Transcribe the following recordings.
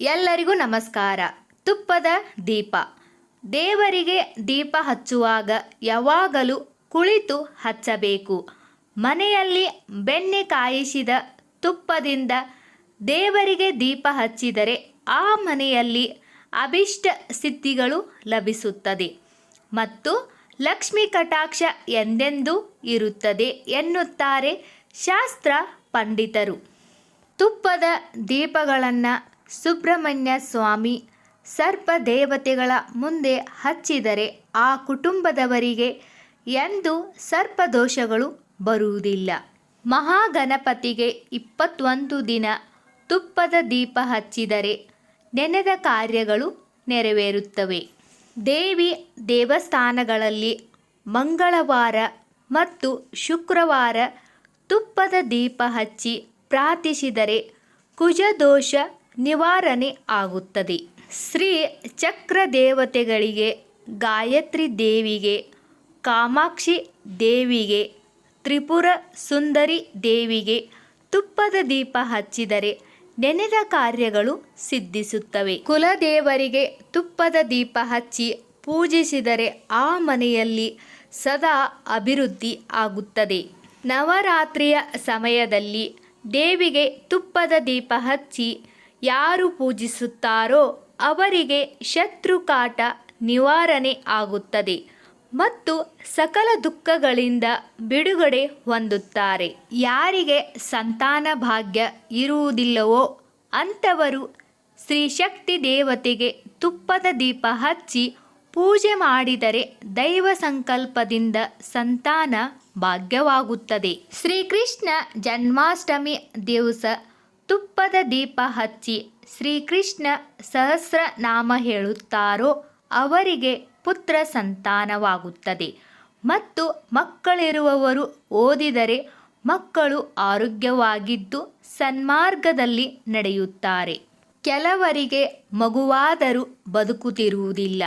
ಎಲ್ಲರಿಗೂ ನಮಸ್ಕಾರ. ತುಪ್ಪದ ದೀಪ. ದೇವರಿಗೆ ದೀಪ ಹಚ್ಚುವಾಗ ಯಾವಾಗಲೂ ಕುಳಿತು ಹಚ್ಚಬೇಕು. ಮನೆಯಲ್ಲಿ ಬೆಣ್ಣೆ ಕಾಯಿಸಿದ ತುಪ್ಪದಿಂದ ದೇವರಿಗೆ ದೀಪ ಹಚ್ಚಿದರೆ ಆ ಮನೆಯಲ್ಲಿ ಅಭಿಷ್ಟ ಸಿದ್ಧಿಗಳು ಲಭಿಸುತ್ತದೆ. ಮತ್ತು ಲಕ್ಷ್ಮಿ ಕಟಾಕ್ಷ ಎಂದೆಂದೂ ಇರುತ್ತದೆ ಎನ್ನುತ್ತಾರೆ ಶಾಸ್ತ್ರ ಪಂಡಿತರು. ತುಪ್ಪದ ದೀಪಗಳನ್ನು ಸುಬ್ರಹ್ಮಣ್ಯ ಸ್ವಾಮಿ ಸರ್ಪ ದೇವತೆಗಳ ಮುಂದೆ ಹಚ್ಚಿದರೆ ಆ ಕುಟುಂಬದವರಿಗೆ ಎಂದು ಸರ್ಪದೋಷಗಳು ಬರುವುದಿಲ್ಲ. ಮಹಾಗಣಪತಿಗೆ ಇಪ್ಪತ್ತೊಂದು ದಿನ ತುಪ್ಪದ ದೀಪ ಹಚ್ಚಿದರೆ ನೆನೆದ ಕಾರ್ಯಗಳು ನೆರವೇರುತ್ತವೆ. ದೇವಿ ದೇವಸ್ಥಾನಗಳಲ್ಲಿ ಮಂಗಳವಾರ ಮತ್ತು ಶುಕ್ರವಾರ ತುಪ್ಪದ ದೀಪ ಹಚ್ಚಿ ಪ್ರಾರ್ಥಿಸಿದರೆ ಕುಜದೋಷ ನಿವಾರಣೆ ಆಗುತ್ತದೆ. ಶ್ರೀ ಚಕ್ರ ದೇವತೆಗಳಿಗೆ ಗಾಯತ್ರಿ ದೇವಿಗೆ, ಕಾಮಾಕ್ಷಿ ದೇವಿಗೆ, ತ್ರಿಪುರ ಸುಂದರಿ ದೇವಿಗೆ ತುಪ್ಪದ ದೀಪ ಹಚ್ಚಿದರೆ ನೆನೆದ ಕಾರ್ಯಗಳು ಸಿದ್ಧಿಸುತ್ತವೆ. ಕುಲದೇವರಿಗೆ ತುಪ್ಪದ ದೀಪ ಹಚ್ಚಿ ಪೂಜಿಸಿದರೆ ಆ ಮನೆಯಲ್ಲಿ ಸದಾ ಅಭಿವೃದ್ಧಿ ಆಗುತ್ತದೆ. ನವರಾತ್ರಿಯ ಸಮಯದಲ್ಲಿ ದೇವಿಗೆ ತುಪ್ಪದ ದೀಪ ಹಚ್ಚಿ ಯಾರು ಪೂಜಿಸುತ್ತಾರೋ ಅವರಿಗೆ ಶತ್ರುಕಾಟ ನಿವಾರಣೆ ಆಗುತ್ತದೆ ಮತ್ತು ಸಕಲ ದುಃಖಗಳಿಂದ ಬಿಡುಗಡೆ ಹೊಂದುತ್ತಾರೆ. ಯಾರಿಗೆ ಸಂತಾನ ಭಾಗ್ಯ ಇರುವುದಿಲ್ಲವೋ ಅಂಥವರು ಶ್ರೀ ಶಕ್ತಿ ದೇವತೆಗೆ ತುಪ್ಪದ ದೀಪ ಹಚ್ಚಿ ಪೂಜೆ ಮಾಡಿದರೆ ದೈವ ಸಂಕಲ್ಪದಿಂದ ಸಂತಾನ ಭಾಗ್ಯವಾಗುತ್ತದೆ. ಶ್ರೀಕೃಷ್ಣ ಜನ್ಮಾಷ್ಟಮಿ ದಿವಸ ತುಪ್ಪದ ದೀಪ ಹಚ್ಚಿ ಶ್ರೀಕೃಷ್ಣ ಸಹಸ್ರ ನಾಮ ಹೇಳುತ್ತಾರೋ ಅವರಿಗೆ ಪುತ್ರ ಸಂತಾನವಾಗುತ್ತದೆ. ಮತ್ತು ಮಕ್ಕಳಿರುವವರು ಓದಿದರೆ ಮಕ್ಕಳು ಆರೋಗ್ಯವಾಗಿದ್ದು ಸನ್ಮಾರ್ಗದಲ್ಲಿ ನಡೆಯುತ್ತಾರೆ. ಕೆಲವರಿಗೆ ಮಗುವಾದರೂ ಬದುಕುತ್ತಿರುವುದಿಲ್ಲ.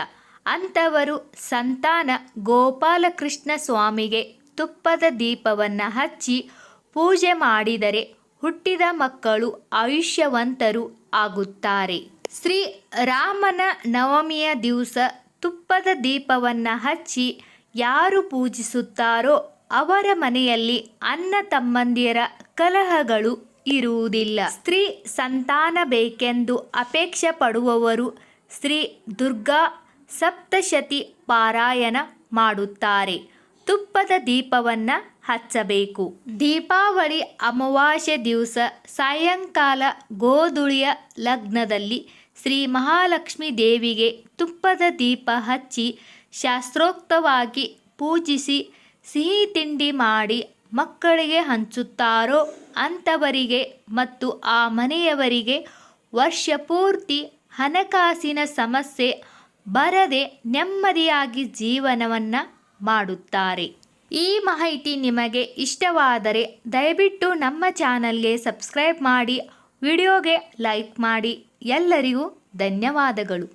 ಅಂಥವರು ಸಂತಾನ ಗೋಪಾಲಕೃಷ್ಣ ಸ್ವಾಮಿಗೆ ತುಪ್ಪದ ದೀಪವನ್ನು ಹಚ್ಚಿ ಪೂಜೆ ಮಾಡಿದರೆ ಹುಟ್ಟಿದ ಮಕ್ಕಳು ಆಯುಷ್ಯವಂತರು ಆಗುತ್ತಾರೆ. ಶ್ರೀ ರಾಮನ ನವಮಿಯ ದಿವಸ ತುಪ್ಪದ ದೀಪವನ್ನು ಹಚ್ಚಿ ಯಾರು ಪೂಜಿಸುತ್ತಾರೋ ಅವರ ಮನೆಯಲ್ಲಿ ಅನ್ನ ತಮ್ಮಂದಿರ ಕಲಹಗಳು ಇರುವುದಿಲ್ಲ. ಸ್ತ್ರೀ ಸಂತಾನ ಬೇಕೆಂದು ಅಪೇಕ್ಷೆ ಪಡುವವರು ಶ್ರೀ ದುರ್ಗಾ ಸಪ್ತಶತಿ ಪಾರಾಯಣ ಮಾಡುತ್ತಾರೆ. ತುಪ್ಪದ ದೀಪವನ್ನು ಹಚ್ಚಬೇಕು. ದೀಪಾವಳಿ ಅಮಾವಾಸ್ಯೆ ದಿವಸ ಸಾಯಂಕಾಲ ಗೋಧುಳಿಯ ಲಗ್ನದಲ್ಲಿ ಶ್ರೀ ಮಹಾಲಕ್ಷ್ಮಿ ದೇವಿಗೆ ತುಪ್ಪದ ದೀಪ ಹಚ್ಚಿ ಶಾಸ್ತ್ರೋಕ್ತವಾಗಿ ಪೂಜಿಸಿ ಸಿಹಿ ತಿಂಡಿ ಮಾಡಿ ಮಕ್ಕಳಿಗೆ ಹಂಚುತ್ತಾರೋ ಅಂಥವರಿಗೆ ಮತ್ತು ಆ ಮನೆಯವರಿಗೆ ವರ್ಷ ಪೂರ್ತಿ ಹಣಕಾಸಿನ ಸಮಸ್ಯೆ ಬರದೆ ನೆಮ್ಮದಿಯಾಗಿ ಜೀವನವನ್ನು ಮಾಡುತ್ತಾರೆ. ಈ ಮಾಹಿತಿ ನಿಮಗೆ ಇಷ್ಟವಾದರೆ ದಯವಿಟ್ಟು ನಮ್ಮ ಚಾನಲ್ಗೆ ಸಬ್ಸ್ಕ್ರೈಬ್ ಮಾಡಿ, ವಿಡಿಯೋಗೆ ಲೈಕ್ ಮಾಡಿ. ಎಲ್ಲರಿಗೂ ಧನ್ಯವಾದಗಳು.